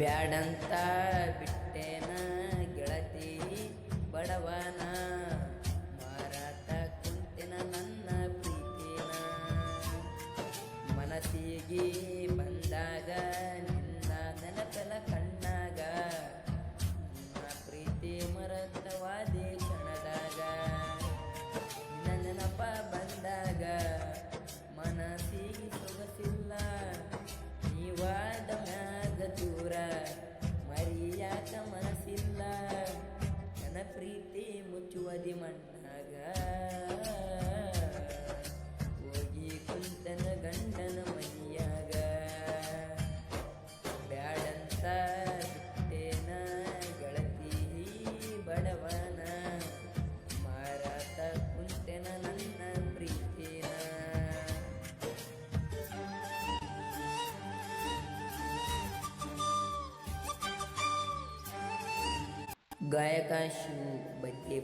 ಬ್ಯಾಡಂತ ಬಿಟ್ಟೇನ ಗೆಳತಿ ಬಡವನ. गायका Shiva birthday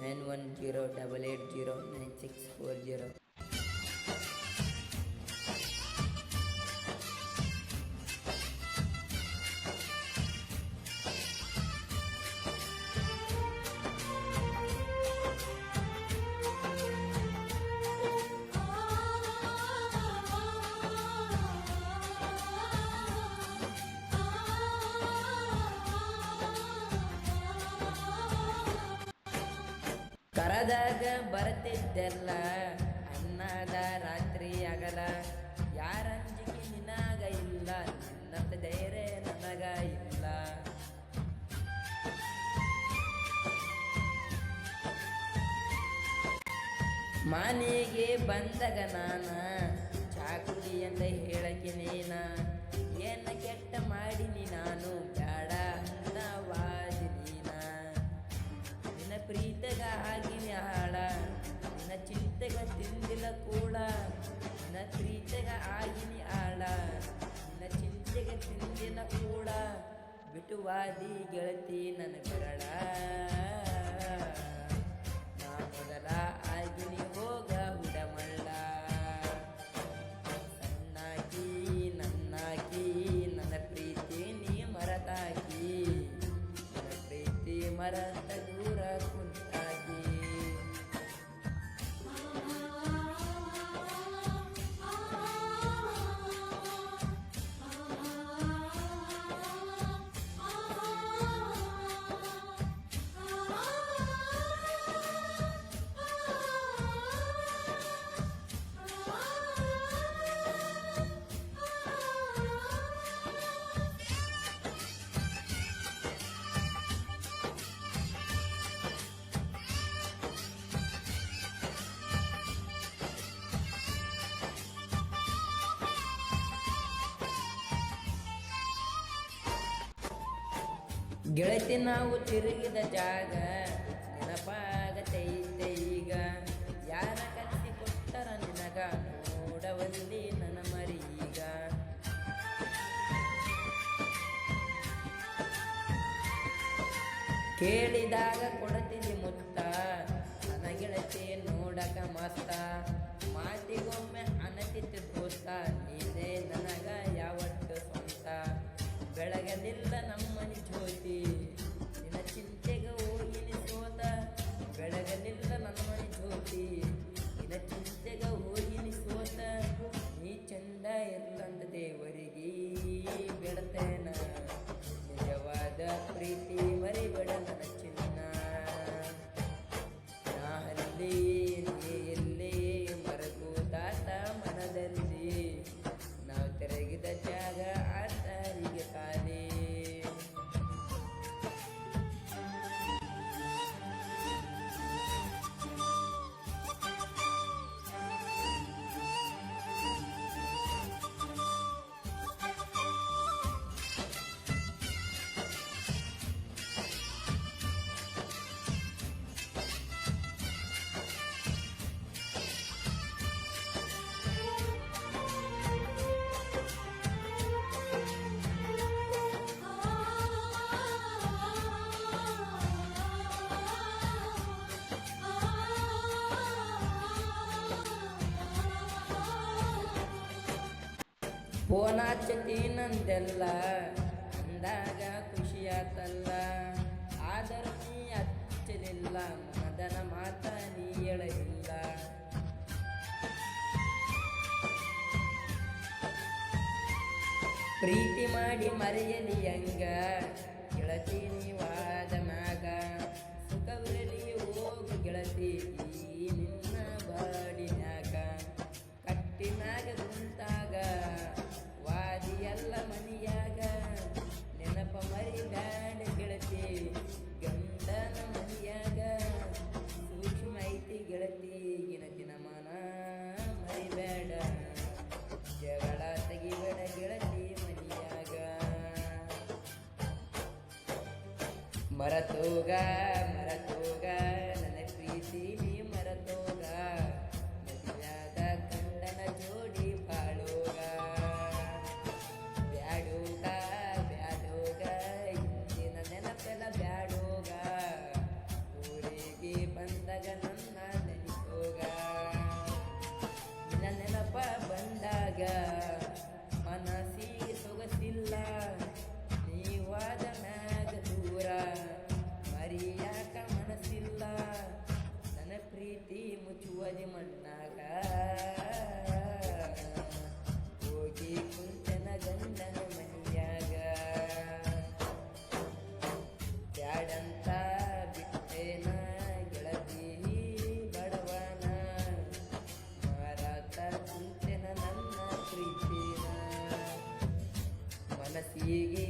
nine one zero double eight zero nine six four zero ಕರದಾಗ ಬರ್ತಿದ್ದೆಲ್ಲ ಅನ್ನದ ರಾತ್ರಿ ಆಗಲ ಯಾರಂಜಿಕೆ ನಿನಾಗ ಇಲ್ಲ, ನಿನ್ನಂತ ಧೈರ್ಯ ನನಗ ಇಲ್ಲ. ಮನೆಗೆ ಬಂದಾಗ ನಾನ ಚಾಕುಡಿ ಅಂತ ಹೇಳಕ್ಕೆ ನೀನ. ಏನ ಕೆಟ್ಟ ಮಾಡಿನಿ ನಾನು ಬೇಡ ಅಂತ ನಿನ್ನ ಪ್ರೀತಗ ಹಾಳ ಚಿಂತೆಗ ತಿಂದಿಲ್ಲ ಕೂಡ ನ ಪ್ರೀತೆಗ ಆಗಿನಿ ಆಳ. ನ ಚಿಂತೆಗೆ ತಿಂದಿಲ್ಲ ಕೂಡ ಬಿಟುವಾದಿ ಗೆಳತಿ ನನ್ನ ಬೆರಳ ನಾ ಮೊದಲ ಆಗಿನಿ ಹೋಗ ಹುಡಮಳ್ಳ ನನ್ನಾಕಿ, ನನ್ನ ಪ್ರೀತಿ ನೀ ಮರತಾಕಿ. ನನ್ನ ಪ್ರೀತಿ ಮರತ ಗೆಳತಿ ನಾವು ತಿರುಗಿದ ಜಾಗ ನೆನಪಾಗತೈತೆ ಈಗ. ಯಾರ ಕೊಟ್ಟರ ನಿನಗ? ನೋಡವಲ್ಲಿ ನನ್ನ ಈಗ ಕೇಳಿದಾಗ ಕೊಡತಿದಿ ಫೋನ್ ನಂದೆಲ್ಲ ಅಂದಾಗ ಖುಷಿಯಾತಲ್ಲ. ಆದರೂ ನೀ ಹಚ್ಚಲಿಲ್ಲ ಮದನ ಮಾತ ನೀ ಹೇಳಲಿಲ್ಲ. ಪ್ರೀತಿ ಮಾಡಿ ಮರೆಯಲಿ ಹಂಗ ಗೆಳತಿ ನೀವಾದ ಮರತೋಗ ಮರತೋಗ ಬ್ಯಾಡಂತ ಬಿಟ್ಟೇನ ಗೆಳತಿ ಬಡವನ. ನನ್ನ ಮನಸ್ಸಿಗೆ